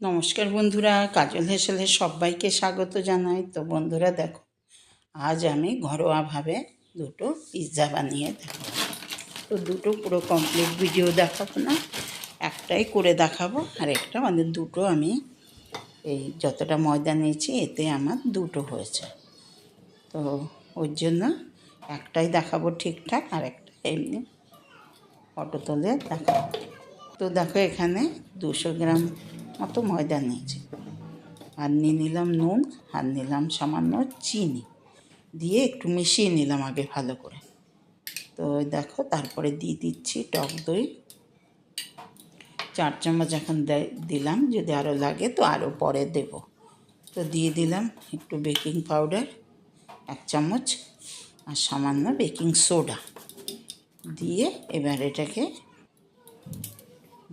নমস্কার বন্ধুরা, কাজল হেসেলের সবাইকে স্বাগত জানাই। তো বন্ধুরা দেখো, আজ আমি ঘরোয়াভাবে দুটো পিৎজা বানিয়ে দেখাবো। তো দুটো পুরো কমপ্লিট ভিডিও দেখাবো না, একটাই করে দেখাবো, আর একটা মানে দুটো আমি এই যতটা ময়দা নিয়েছি, এতে আমার দুটো হয়েছে। তো ওর জন্য একটাই দেখাবো ঠিকঠাক, আর একটা এমনি ফটো তুলে দেখাবো। তো দেখো এখানে দুশো গ্রাম মতো ময়দা নিয়েছি আর নিয়ে নিলাম নুন আর নিলাম সামান্য চিনি। দিয়ে একটু মিশিয়ে নিলাম আগে ভালো করে। তো দেখো তারপরে দিয়ে দিচ্ছি টক দই। চার চামচ এখন দিলাম যদি আরও লাগে তো আরও পরে দেব। তো দিয়ে দিলাম একটু বেকিং পাউডার, এক চামচ আর সামান্য বেকিং সোডা। দিয়ে এবার এটাকে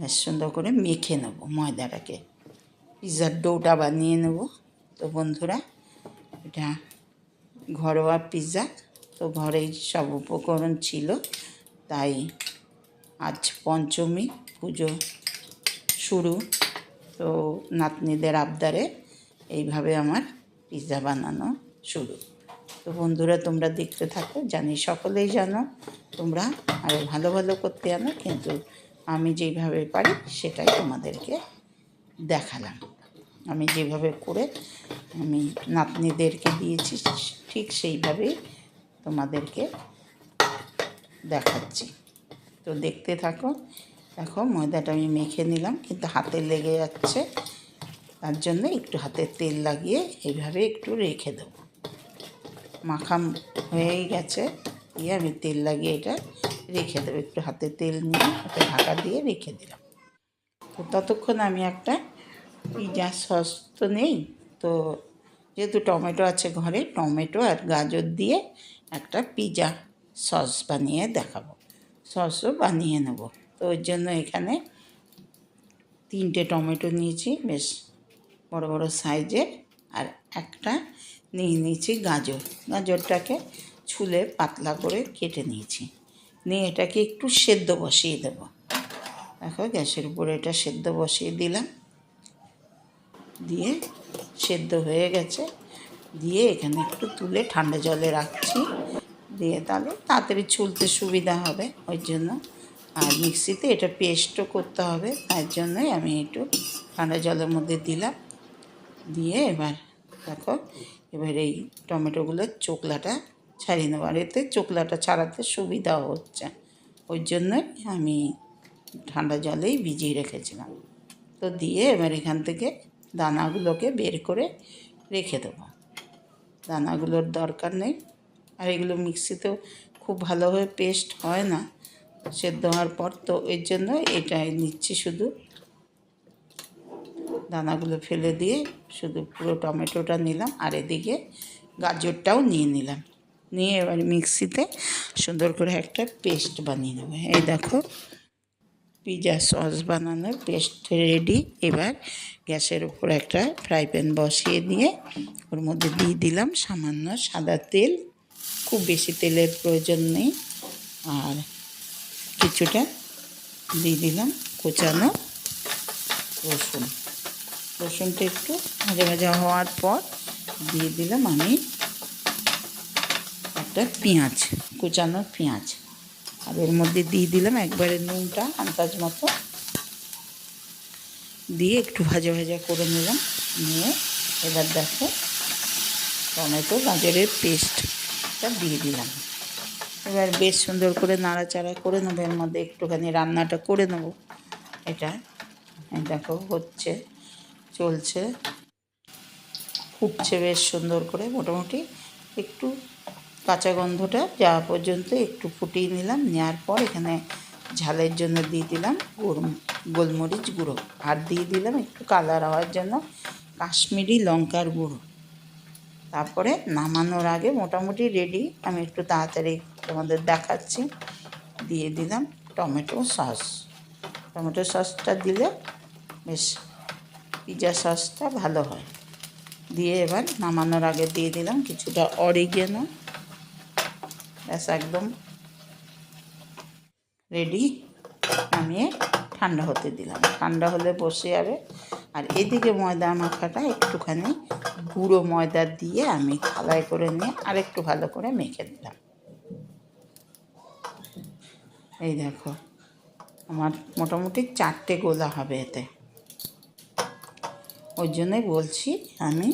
বেশ সুন্দর করে মেখে নেব ময়দাটাকে। পিৎজার ডোটা বানিয়ে নেব। তো বন্ধুরা, এটা ঘরোয়া পিৎজা। তো ঘরেই সব উপকরণ ছিল। তাই আজ পঞ্চমী পুজো শুরু। তো নাতনিদের আবদারে এইভাবে আমার পিৎজা বানানো শুরু। তো বন্ধুরা, তোমরা দেখতে থাকো। জানি সকলেই জানো, তোমরা আরও ভালো ভালো করতে জানো কিন্তু আমি যেইভাবে পারি সেটাই তোমাদেরকে দেখালাম। আমি যেভাবে করে আমি নাতনিদেরকে দিয়েছি, ঠিক সেইভাবেই তোমাদেরকে দেখাচ্ছি। তো দেখতে থাকো। দেখো, ময়দাটা আমি মেখে নিলাম, কিন্তু হাতে লেগে যাচ্ছে। তার জন্য একটু হাতে তেল লাগিয়ে এইভাবে একটু রেখে দেবো। মাখাম হয়েই গেছে। দিয়ে আমি তেল লাগিয়ে এটা রেখে দেবো। একটু হাতে তেল নিয়ে ওটা ঢাকা দিয়ে রেখে দিলাম। তো ততক্ষণ আমি একটা পিজা সস তো নেই। তো যেহেতু টমেটো আছে ঘরে, টমেটো আর গাজর দিয়ে একটা পিজা সস বানিয়ে দেখাবো। সসও বানিয়ে নেব। তো ওর জন্য এখানে তিনটে টমেটো নিয়েছি, বেশ বড় বড় সাইজের, আর একটা নিয়ে নিয়েছি গাজর। গাজরটাকে ছুলে পাতলা করে কেটে নিয়েছি। নিয়ে এটাকে একটু সেদ্ধ বসিয়ে দেব। দেখো গ্যাসের উপরে এটা সেদ্ধ বসিয়ে দিলাম। দিয়ে সেদ্ধ হয়ে গেছে। দিয়ে এখানে একটু তুলে ঠান্ডা জলে রাখছি। দিয়ে তাহলে তাড়াতাড়ি ছুলতে সুবিধা হবে ওই জন্য। আর মিক্সিতে এটা পেস্টও করতে হবে, তার জন্যই আমি একটু ঠান্ডা জলের মধ্যে দিলাম। দিয়ে এবার দেখো, এবার এই টমেটোগুলোর চোকলাটা ছাড়িয়ে নেব আর এতে চোকলাটা ছাড়াতে সুবিধাও হচ্ছে। ওই জন্যই আমি ঠান্ডা জলেই ভিজিয়ে রেখেছিলাম। তো দিয়ে এবার এখান থেকে দানাগুলোকে বের করে রেখে দেবো। দানাগুলোর দরকার নেই। আর এগুলো মিক্সিতেও খুব ভালোভাবে পেস্ট হয় না, সেদ্ধ হওয়ার পর তো এর জন্য এটাই নিচ্ছি শুধু। দানাগুলো ফেলে দিয়ে শুধু পুরো টমেটোটা নিলাম আর এদিকে গাজরটাও নিয়ে নিলাম। নিয়ে এবার মিক্সিতে সুন্দর করে একটা পেস্ট বানিয়ে নেব। এই দেখো, পিজা সস বানানোর পেস্ট রেডি। এবার গ্যাসের উপর একটা ফ্রাই প্যান বসিয়ে দিয়ে ওর মধ্যে দিয়ে দিলাম সামান্য সাদা তেল। খুব বেশি তেলের প্রয়োজন নেই। আর কিছুটা দিয়ে দিলাম কোচানো রসুন। রসুনটা একটু ভাজা ভাজা হওয়ার পর দিয়ে দিলাম আমি একটা পেঁয়াজ, কুচানো পেঁয়াজ। আর এর মধ্যে দিয়ে দিলাম একবারে নুনটা, আন্দাজ মতো। দিয়ে একটু ভাজা ভাজা করে নিলাম। নিয়ে এবার দেখো, টমেটো গাজরের পেস্টটা দিয়ে দিলাম। এবার বেশ সুন্দর করে নাড়াচাড়া করে নেব, এর মধ্যে একটুখানি রান্নাটা করে নেব। এটা দেখো, হচ্ছে, চলছে। ফুটছে বেশ সুন্দর করে, মোটামুটি একটু কাঁচা গন্ধটা যাওয়া পর্যন্ত একটু ফুটিয়ে নিলাম, নেওয়ার পর এখানে ঝালের জন্য দিয়ে দিলাম গোলমরিচ গুঁড়ো আর দিয়ে দিলাম একটু কালার হওয়ার জন্য কাশ্মীরি লঙ্কার গুঁড়ো। তারপরে নামানোর আগে মোটামুটি রেডি আমি একটু তাড়াতাড়ি তোমাদের দেখাচ্ছি। দিয়ে দিলাম টমেটো সস। টমেটো সসটা দিলে বেশ পিজা সসটা ভালো হয়। দিয়ে এবার নামানোর আগে দিয়ে দিলাম কিছুটা অরিগেনো। ব্যাস, একদম রেডি নামিয়ে ঠান্ডা হতে দিলাম। ঠান্ডা হলে বসে যাবে। আর এদিকে ময়দা মাখাটা একটুখানি গুঁড়ো ময়দা দিয়ে আমি থালায় করে নিয়ে আরেকটু ভালো করে মেখে দিলাম। এই দেখো, আমার মোটামুটি চারটে গোলা হবে এতে। ওই জন্যই বলছি আমি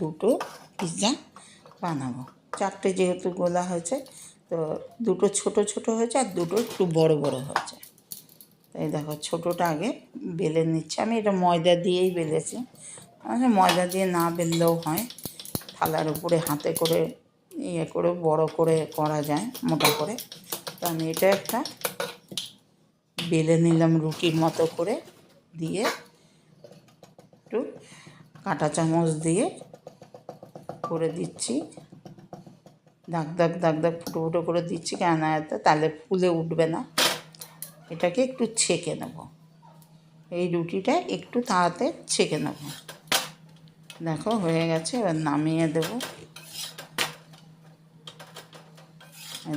দুটো পিৎজা বানাবো। চারটে যেহেতু গোলা হয়েছে, তো দুটো ছোট ছোট হয়েছে আর দুটো একটু বড় বড় হয়েছে। তাই দেখো, ছোটোটা আগে বেলে নিচ্ছি। আমি এটা ময়দা দিয়েই বেলেছি। মানে ময়দা দিয়ে না বেললেও হয়। থালার উপরে হাতে করে ইয়ে করে, বড় করে করা যায়, মোটা করে। তো আমি এটা একটা বেলে নিলাম রুটির মতো করে দিয়ে, একটু কাঁটা চামচ দিয়ে করে দিচ্ছি। দাগ দাগ দাগ দাগ ফুটো ফুটো করে দিচ্ছি কেন এতে তাহলে ফুলে উঠবে না। এটাকে একটু ছেঁকে নেব। এই রুটিটা একটু তাহাতে ছেঁকে নেব। দেখো হয়ে গেছে, এবার নামিয়ে দেবো।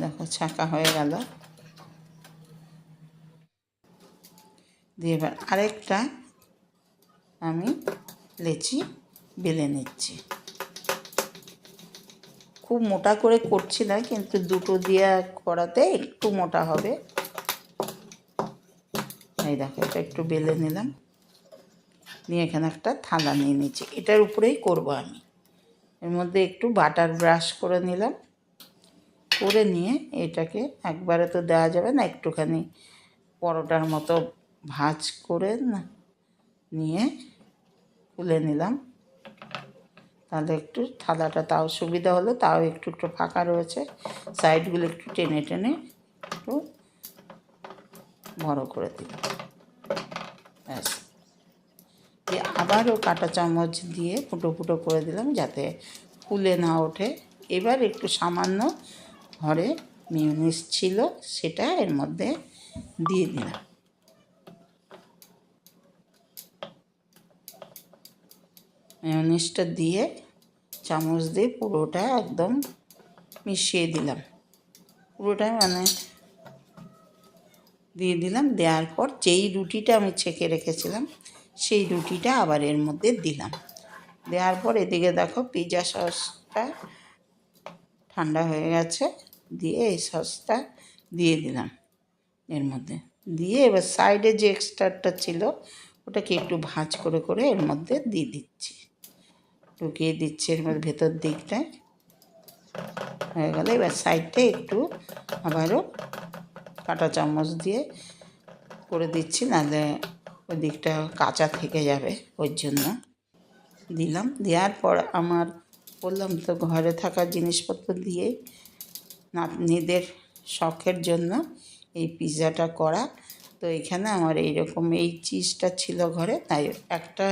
দেখো ছাঁকা হয়ে গেল। দিয়ে এবার আরেকটা আমি লেচি বেলে নিচ্ছি। খুব মোটা করে করছি না, কিন্তু দুটো দিয়ে করাতে একটু মোটা হবে। এই দেখো, এটা একটু বেলে নিলাম। নিয়ে এখানে একটা থালা নিয়ে নিচ্ছি। এটার উপরেই করব আমি। এর মধ্যে একটু বাটার ব্রাশ করে নিলাম। করে নিয়ে এটাকে একবারে তো দেওয়া যাবে না, একটুখানি পরোটার মতো ভাজ করে না, নিয়ে তুলে নিলাম। তাহলে একটু থালাটা তাও সুবিধা হলো, তাও একটু একটু ফাঁকা রয়েছে। সাইডগুলো একটু টেনে টেনে একটু বড় করে দিলাম। ব্যাস। দিয়ে আবারও কাঁটা চামচ দিয়ে ফুটো ফুটো করে দিলাম যাতে ফুলে না ওঠে। এবার একটু সামান্য ঘরে মিউনিস ছিল, সেটা এর মধ্যে দিয়ে দিলাম। মেয়নিজটা দিয়ে চামচ দিয়ে পুরোটা একদম মিশিয়ে দিলাম। পুরোটাই মানে দিয়ে দিলাম, দেওয়ার পর যেই রুটিটা আমি ছেঁকে রেখেছিলাম, সেই রুটিটা আবার এর মধ্যে দিলাম। দেওয়ার পর এদিকে দেখো পিৎজা সসটা ঠান্ডা হয়ে গেছে, দিয়ে এই সসটা দিয়ে দিলাম এর মধ্যে। দিয়ে এবার সাইডে যে এক্সট্রাটা ছিল, ওটাকে একটু ভাঁজ করে করে এর মধ্যে দিয়ে দিচ্ছি। ঢুকিয়ে দিচ্ছি এর ভেতর দিকটায়। হয়ে গেলে, এবার সাইডটা একটু আবারও কাঁটা চামচ দিয়ে করে দিচ্ছি, নাহলে ওই দিকটা কাঁচা থেকে যাবে ওই জন্য। দিলাম, দেওয়ার পর আমার বললাম তো ঘরে থাকা জিনিসপত্র দিয়ে নাতনিদের শখের জন্য এই পিৎজাটা করা। তো এখানে আমার এইরকম এই চিজটা ছিল ঘরে, তাই একটা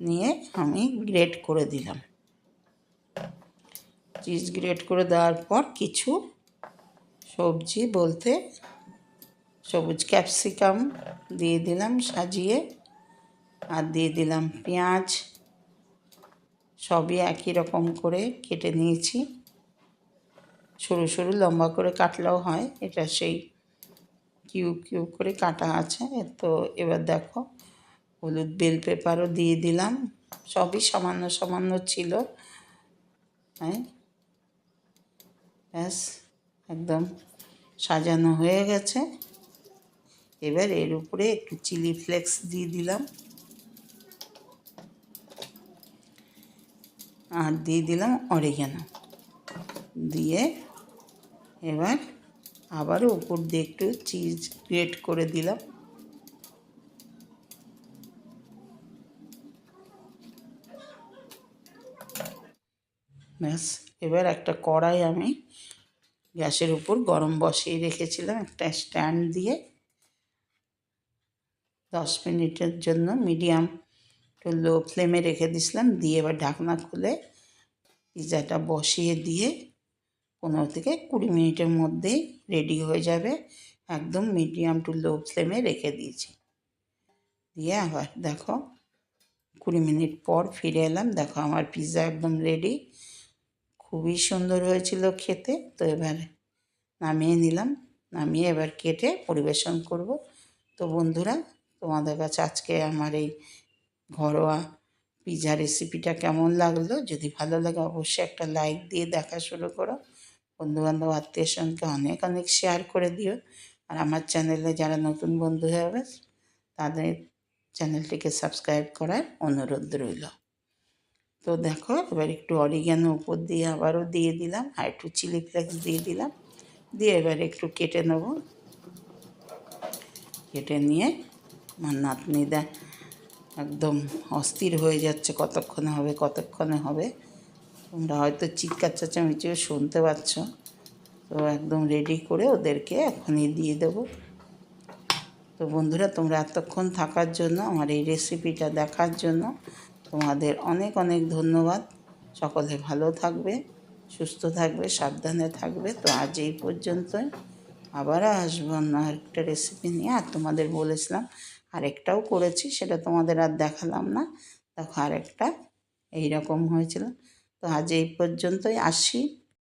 নিয়ে আমি গ্রেট করে দিলাম। চিজ গ্রেট করে দেওয়ার পর কিছু সবজি বলতে সবুজ ক্যাপসিকাম দিয়ে দিলাম সাজিয়ে আর দিয়ে দিলাম পেঁয়াজ। সবই একই রকম করে কেটে নিয়েছি। সরু সরু লম্বা করে কাটলেও হয়, এটা সেই কিউব কিউব করে কাটা আছে। তো এবার দেখো হলুদ বেল পেপারও দিয়ে দিলাম। সবই সামান্য সামান্য ছিল। হ্যাঁ? ব্যাস, একদম সাজানো হয়ে গেছে। এবার এর উপরে একটু চিলি ফ্লেক্স দিয়ে দিলাম। আর দিয়ে দিলাম অরিগানো। দিয়ে এবার আবারও উপর দিয়ে একটু চিজ গ্রেট করে দিলাম। ব্যাস, এবার একটা কড়াই আমি গ্যাসের উপর গরম বসিয়ে রেখেছিলাম একটা স্ট্যান্ড দিয়ে। দশ মিনিটের জন্য মিডিয়াম একটু লো ফ্লেমে রেখে দিয়েছিলাম, দিয়ে এবার ঢাকনা খুলে পিৎজাটা বসিয়ে দিয়ে পনেরো থেকে কুড়ি মিনিটের মধ্যেই রেডি হয়ে যাবে। একদম মিডিয়াম টু লো ফ্লেমে রেখে দিয়েছি। দিয়ে আবার দেখো, কুড়ি মিনিট পর ফিরে এলাম, দেখো আমার পিৎজা একদম রেডি খুবই সুন্দর হয়েছিল খেতে। তো এবার নামিয়ে নিলাম। নামিয়ে এবার কেটে পরিবেশন করব। তো বন্ধুরা, তোমাদের কাছে আজকে আমার এই ঘরোয়া পিৎজা রেসিপিটা কেমন লাগল? যদি ভালো লাগে, অবশ্যই একটা লাইক দিয়ে দেখা শুরু করো। বন্ধুবান্ধব আত্মীয়ের সঙ্গে অনেক অনেক শেয়ার করে দিও। আর আমার চ্যানেলে যারা নতুন বন্ধু হবে তাদের চ্যানেলটিকে সাবস্ক্রাইব করার অনুরোধ রইল। তো দেখো, এবার একটু অরিগ্যানো উপর দিয়ে আবারও দিয়ে দিলাম, আর একটু চিলি ফ্লেক্স দিয়ে দিলাম, দিয়ে এবার একটু কেটে নেব। কেটে নিয়ে আমার নাতনি দেয় একদম অস্থির হয়ে যাচ্ছে, কতক্ষণে হবে কতক্ষণে হবে। তোমরা হয়তো চিৎকার, চেঁচামেচিও শুনতে পাচ্ছ। তো একদম রেডি করে ওদেরকে এখনই দিয়ে দেবো। তো বন্ধুরা, তোমরা এতক্ষণ থাকার জন্য, আমার এই রেসিপিটা দেখার জন্য তোমাদের অনেক অনেক ধন্যবাদ। সকলে ভালো থাকবে, সুস্থ থাকবে, সাবধানে থাকবে। তো আজ এই পর্যন্ত আবার আসব অন্য আরেকটা রেসিপি নিয়ে। আর তোমাদের বলেছিলাম, আরেকটাও করেছি, সেটা তোমাদের আর দেখালাম না। দেখো আরেকটা, এইরকম হয়েছিল। তো আজ এই পর্যন্তই। আসি।